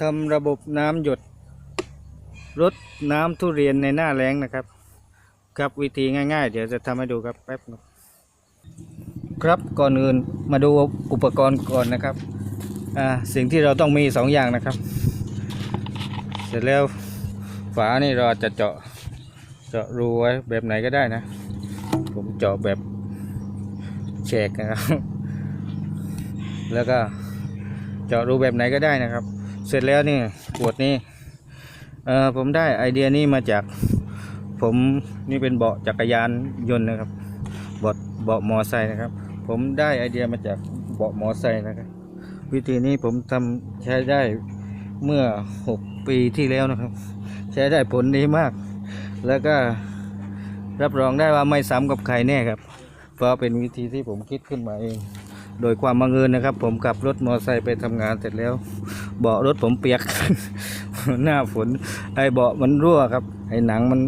ทำระบบน้ำหยดลดน้ำทุเรียนในหน้าแล้งนะครับ ครับวิธีง่าย ๆ เดี๋ยวจะทำให้ดูครับแป๊บนึงครับก่อนอื่นมาดูอุปกรณ์ก่อนนะครับอ่าสิ่งที่เราต้องมีสองอย่างนะครับ เสร็จแล้วฝานี่เราจะเจาะเจาะรูไว้แบบไหนก็ได้นะ ผมเจาะแบบแฉกนะครับ แล้วก็เจาะรูแบบไหนก็ได้นะครับ เสร็จแล้วนี่ขวดนี้เออผมได้ไอเดียนี้มาจาก ผมนี่เป็นเบาะจักรยานยนต์นะครับ เบาะเบาะมอไซค์นะครับ ผมได้ไอเดียมาจากเบาะมอไซค์นะครับ วิธีนี้ผมทำใช้ได้เมื่อ 6 ปีที่แล้วนะครับ ใช้ได้ผลดีมาก แล้วก็รับรองได้ว่าไม่ซ้ำกับใครแน่ครับ เพราะเป็นวิธีที่ผมคิดขึ้นมาเอง โดยความบังเอิญนะครับ ผมขับรถมอเตอร์ไซค์ไปทำงานเสร็จแล้ว เบาะรถผมเปียก หน้าฝน ไอ้เบาะมันรั่วครับ ไอ้หนังมัน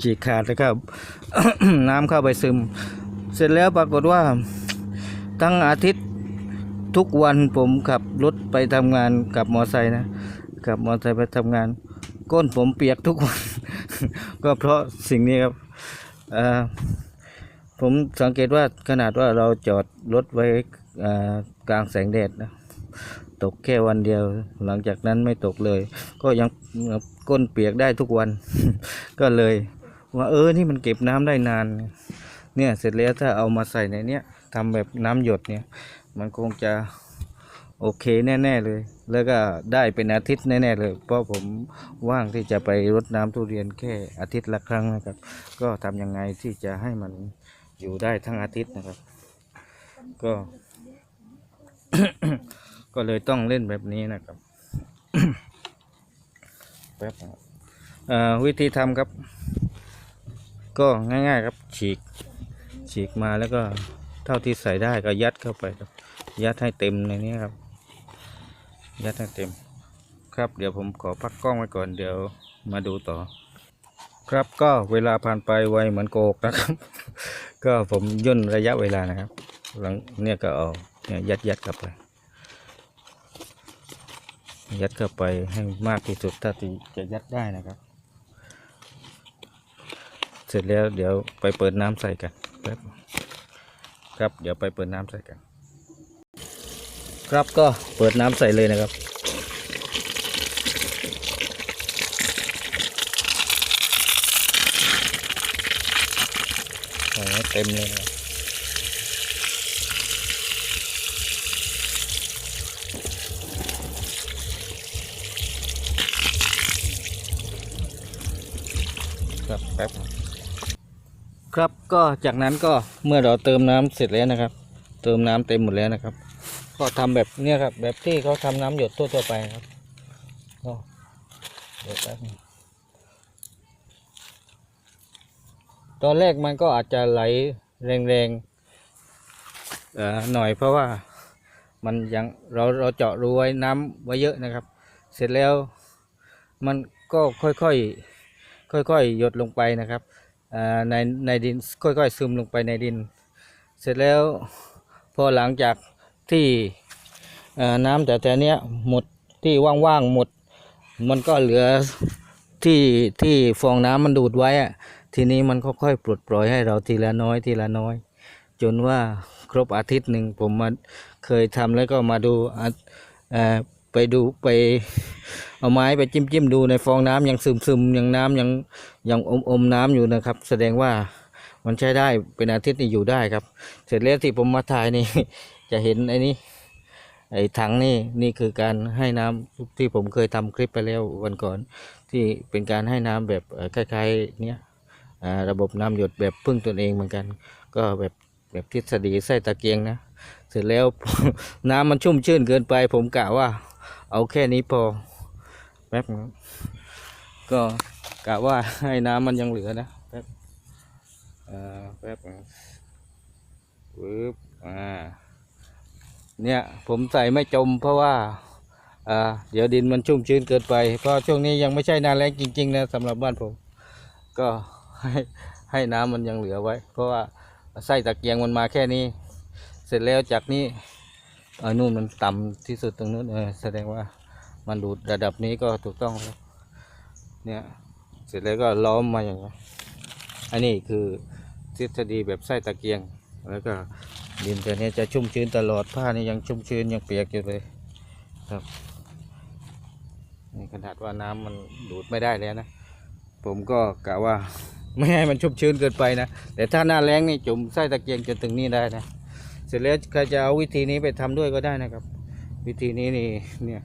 ฉีกขาดนะครับ น้ำเข้าไปซึม เสร็จแล้วปรากฏว่าทั้งอาทิตย์ทุกวันผมขับรถไปทำงานกับมอไซค์นะขับมอไซค์ไปทำงาน ก้นผมเปียกทุกวัน ก็เพราะสิ่งนี้ครับผมสังเกตว่าขนาดว่าเราจอดรถไว้กลางแสงแดดนะ ตกแค่วันเดียว หลังจากนั้นไม่ตกเลย ก็ยังก้นเปียกได้ทุกวัน ก็เลย ว่าเออนี่มันเก็บน้ำได้นาน เนี่ยเสร็จแล้วถ้าเอามาใส่ในเนี้ยทำแบบน้ำหยดเนี่ย มันคงจะโอเคแน่ ๆ เลย แล้วก็ได้เป็นอาทิตย์แน่ ๆ เลย เพราะผมว่างที่จะไปรดน้ำทุเรียนแค่อาทิตย์ละครั้งนะครับ ก็ทำยังไงที่จะให้มันอยู่ได้ทั้งอาทิตย์นะครับ ก็ ก็เลยต้องเล่นแบบนี้นะครับแป๊บเอ่อวิธีทำครับ ก็ง่ายๆครับฉีก ฉีกมาแล้วก็เท่าที่ใส่ได้ก็ยัดเข้าไปครับ ยัดให้เต็มในนี้ครับ ยัดให้เต็ม ครับเดี๋ยวผมขอพักกล้องไว้ก่อนเดี๋ยวมาดูต่อ ครับก็เวลาผ่านไปไวเหมือนโกกนะครับ ก็ผมย่นระยะเวลานะครับ หลังเนี่ยก็เอาเนี่ยยัดยัดเข้าไป ยัดเข้าไปให้มากที่สุดเท่าที่จะยัดได้นะครับ เสร็จแล้วเดี๋ยวไปเปิดน้ำใส่กันแป๊บครับเดี๋ยวไปเปิดน้ำใส่กัน ครับก็เปิดน้ำใส่เลยนะครับเต็มเลยนะครับครับแป๊บ ครับก็จากนั้นก็เมื่อเราเติมน้ำเสร็จแล้วนะครับ เติมน้ำเต็มหมดแล้วนะครับ ก็ทำแบบเนี้ยครับ แบบที่เขาทำน้ำหยดทั่วๆไปครับก็เดี๋ยวแป๊บนึงตอนแรกมันก็อาจจะไหลแรงๆเอ่อหน่อยเพราะว่ามันยังเราเราเจาะรูไว้น้ำไว้เยอะนะครับ เสร็จแล้วมันก็ค่อยๆค่อยๆหยดลงไปนะครับ ในในดินค่อยๆซึมลงไปในดิน เสร็จแล้วพอหลังจากที่น้ำแต่แต่เนี้ยหมดที่ว่างๆหมด มันก็เหลือที่ที่ฟองน้ำมันดูดไว้อะทีนี้มันก็ค่อยปลดปล่อยให้เราทีละน้อยทีละน้อย จนว่าครบอาทิตย์หนึ่งผมมาเคยทำแล้วก็มาดูไปดูไป เอาไม้ไปจิ้มจิ้มดูในฟองน้ำยังซึมซึมยังน้ำยังยังอมอมน้ำอยู่นะครับ แสดงว่ามันใช้ได้เป็นอาทิตย์นี่อยู่ได้ครับ เสร็จแล้วที่ผมมาถ่ายนี่ จะเห็นไอ้นี่ไอ้ถังนี่นี่คือการให้น้ำที่ผมเคยทำคลิปไปแล้ววันก่อน ที่เป็นการให้น้ำแบบคล้ายๆเนี้ยระบบน้ำหยดแบบพึ่งตนเองเหมือนกัน ก็แบบแบบทฤษฎีไส้ตะเกียงนะ เสร็จแล้วน้ำมันชุ่มชื่นเกินไป ผมกะว่า เอาแค่นี้พอ ป๊บนึงก็กะว่าให้น้ำมันยังเหลือนะแป๊บอ่าแป๊บปึ๊บอ่าเนี่ยผมใส่ไม่จมเพราะว่าอ่าเดี๋ยวดินมันชุ่มชื้นเกินไป เพราะช่วงนี้ยังไม่ใช่นาแรงจริง ๆ นะสำหรับบ้านผม ก็ให้ให้น้ำมันยังเหลือไว้ เพราะว่าไส้ตะเกียงมันมาแค่นี้ เสร็จแล้วจากนี้อนู่นมันต่ำที่สุดตรงนู้นเออแสดงว่า มันดูดระดับนี้ก็ถูกต้องแล้วเนี่ยเสร็จแล้วก็ล้อมมาอย่างนี้ยอันนี้คือทฤษฎีแบบไส้ตะเกียง แล้วก็ดินตัวนี้จะชุ่มชื้นตลอดผ้านี่ยังชุ่มชื้นยังเปียกอยู่เลยครับนี่ขนาดว่าน้ำมันดูดไม่ได้แล้วนะผมก็กะว่าไม่ให้มันชุ่มชื้นเกินไปนะแต่ถ้าหน้าแรงนี่จุ่มไส้ตะเกียงจนถึงนี่ได้นะเสร็จแล้วใครจะเอาวิธีนี้ไปทำด้วยก็ได้นะครับ วิธีนี้นี่เนี่ย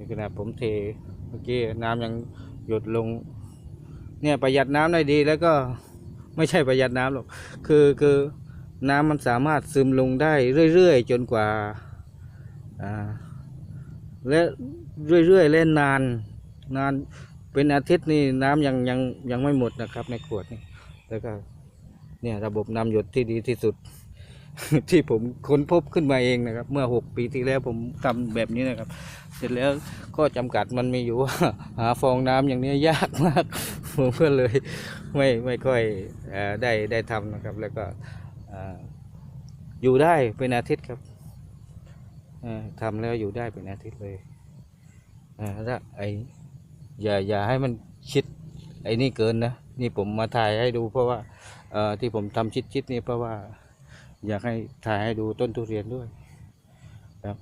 นขณะผมเทเมื่อกี้น้ำยังหยดลง เนี่ยประหยัดน้ำได้ดีแล้วก็ไม่ใช่ประหยัดน้ำหรอกคือคือน้ำมันสามารถซึมลงได้เรื่อยๆ จนกว่าอ่าและเรื่อยๆเล่นนานนานเป็นอาทิตย์นี่น้ำยังยังยังไม่หมดนะครับในขวดนี่แล้วก็เนี่ยระบบน้ำหยดที่ดีที่สุด ที่ผมค้นพบขึ้นมาเองนะครับ เมื่อหกปีที่แล้วผมทำแบบนี้นะครับ เสร็จแล้วข้อจำกัดมันมีอยู่ว่าหาฟองน้ำอย่างนี้ยากมาก ผมก็เลยไม่ไม่ค่อยอได้ได้ทำนะครับ แล้วก็เอ่อยู่ได้เป็นอาทิตย์ครับอ่อทำแล้วอยู่ได้เป็นอาทิตย์เลยอถ้าไออย่าอย่าให้มันชิดไอ้นี่เกินนะ นี่ผมมาถ่ายให้ดูเพราะว่าเอที่ผมทำชิดชิดๆนี่เพราะว่า อยากให้ถ่ายให้ดูต้นทุเรียนด้วยครับ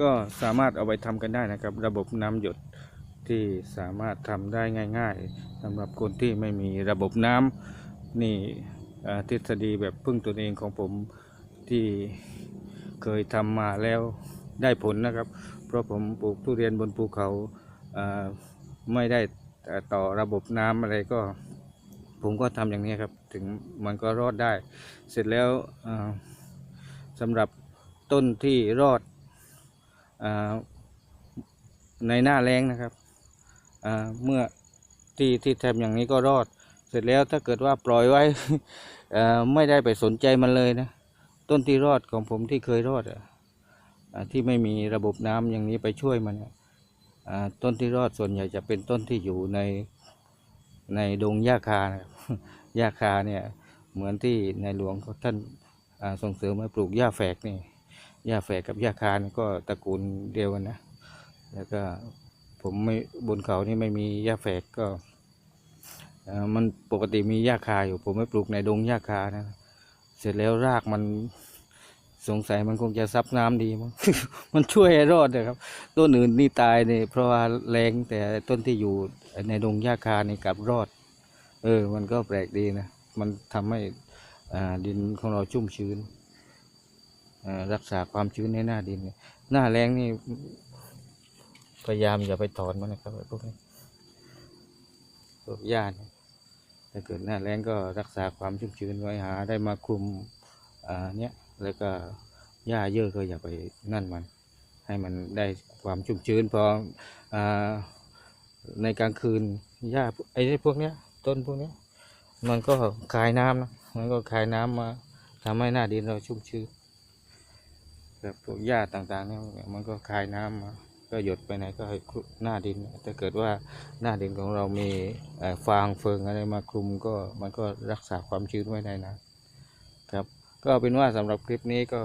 ก็สามารถเอาไปทำกันได้นะครับ ระบบน้ำหยดที่สามารถทำได้ง่ายๆสำหรับคนที่ไม่มีระบบน้ำนี่ทฤษฎีแบบพึ่งตนเองของผมที่เคยทำมาแล้วได้ผลนะครับ เพราะผมปลูกทุเรียนบนภูเขาไม่ได้ต่อระบบน้ำอะไรก็ ผมก็ทำอย่างนี้ครับ ถึงมันก็รอดได้ เสร็จแล้วเอ่อสำหรับต้นที่รอดอในหน้าแรงนะครับเมื่อที่ที่ทำอย่างนี้ก็รอด เสร็จแล้วถ้าเกิดว่าปล่อยไว้ไม่ได้ไปสนใจมันเลยนะ ต้นที่รอดของผมที่เคยรอดอะอ่าที่ไม่มีระบบน้ำอย่างนี้ไปช่วยมันต้นที่รอดส่วนใหญ่จะเป็นต้นที่อยู่ใน ในดงหญ้าคานะครับหญ้าคาเนี่ยเหมือนที่ในหลวงท่านส่งเสริมให้ปลูกหญ้าแฝกนี่หญ้าแฝกกับหญ้าคานก็ตระกูลเดียวกันนะ แล้วก็ผมไม่บนเขานี่ไม่มีหญ้าแฝกก็มันปกติมีหญ้าคาอยู่ ผมไม่ปลูกในดงหญ้าคานะ เสร็จแล้วรากมัน สงสัยมันคงจะซับน้ำดีมั้ง มันช่วยให้รอดนะครับ ต้นอื่นนี่ตายเนี่ยเพราะว่าแรงแต่ต้นที่อยู่ในดงหญ้าคานี่กลับรอด เออ มันก็แปลกดีนะ มันทำให้ดินของเราชุ่มชื้น รักษาความชื้นในหน้าดิน หน้าแรงนี่พยายามอย่าไปถอนมันนะครับพวกนี้พวกหญ้าเนี่ยถ้าเกิดหน้าแรงก็รักษาความชุ่มชื้นไว้หาได้มาคลุมอ่าเนี้ย แล้วก็หญ้าเยอะก็อย่าไปนั่นมัน ให้มันได้ความชุ่มชื้นพออในกลางคืนหญ้าไอ้พวกเนี้ยต้นพวกเนี้ยมันก็คายน้ำนะมันก็คายน้ำมาทำให้หน้าดินเราชุ่มชื้นแบบพวกหญ้าต่างๆเนี่ยมันก็คายน้ำมาก็หยดไปไหนก็ให้หน้าดินถ้าเกิดว่าหน้าดินของเรามีฟางเฟิงอะไรมาคลุมก็มันก็รักษาความชื้นไว้ได้นะ ก็เป็นว่าสำหรับคลิปนี้ก็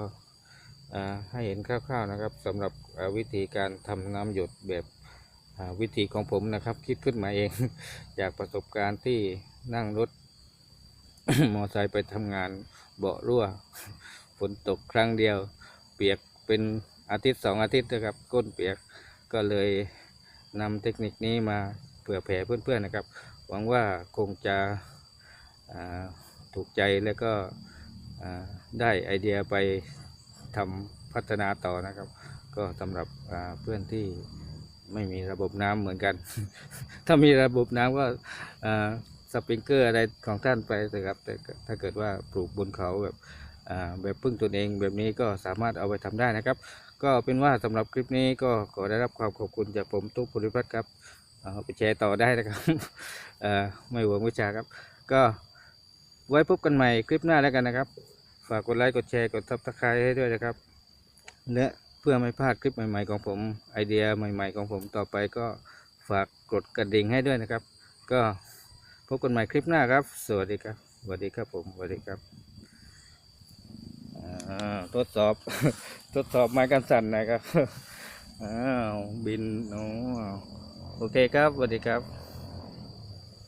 ให้เห็นคร่าวๆนะครับสำหรับวิธีการทำน้ำหยดแบบวิธีของผมนะครับ คิดขึ้นมาเอง จากประสบการณ์ที่นั่งรถ มอไซค์ไปทำงานเบาะรั่วฝนตกครั้งเดียว เปียกเป็นอาทิตย์สองอาทิตย์นะครับ ก้นเปียกก็เลยนำเทคนิคนี้มาเผื่อแผ่เพื่อนๆนะครับ หวังว่าคงจะถูกใจแล้วก็ ได้ไอเดียไปทำพัฒนาต่อนะครับ ก็สำหรับเพื่อนที่ไม่มีระบบน้ำเหมือนกัน ถ้ามีระบบน้ำก็สปริงเกอร์อะไรของท่านไปเถอะครับแต่ถ้าเกิดว่าปลูกบนเขาแบบแบบพึ่งตนเองแบบนี้ก็สามารถเอาไปทำได้นะครับ ก็เป็นว่าสำหรับคลิปนี้ก็ขอได้รับความขอบคุณจากผมตุ๊กภูริพัฒน์ครับเอาไปแชร์ต่อได้นะครับไม่หวงวิชาครับ ก็ไว้พบกันใหม่คลิปหน้าแล้วกันนะครับ ฝากกดไลค์กดแชร์กดซับสไครต์ให้ด้วยนะครับและเพื่อไม่พลาดคลิปใหม่ ๆ ของผมไอเดียใหม่ ๆ ของผมต่อไปก็ฝากกดกระดิ่งให้ด้วยนะครับ ก็พบกันใหม่คลิปหน้าครับ สวัสดีครับสวัสดีครับผมสวัสดีครับทดสอบ ทดสอบไม้กันสั่นนะครับอ้าวบินโอโอเคครับสวัสดีครับ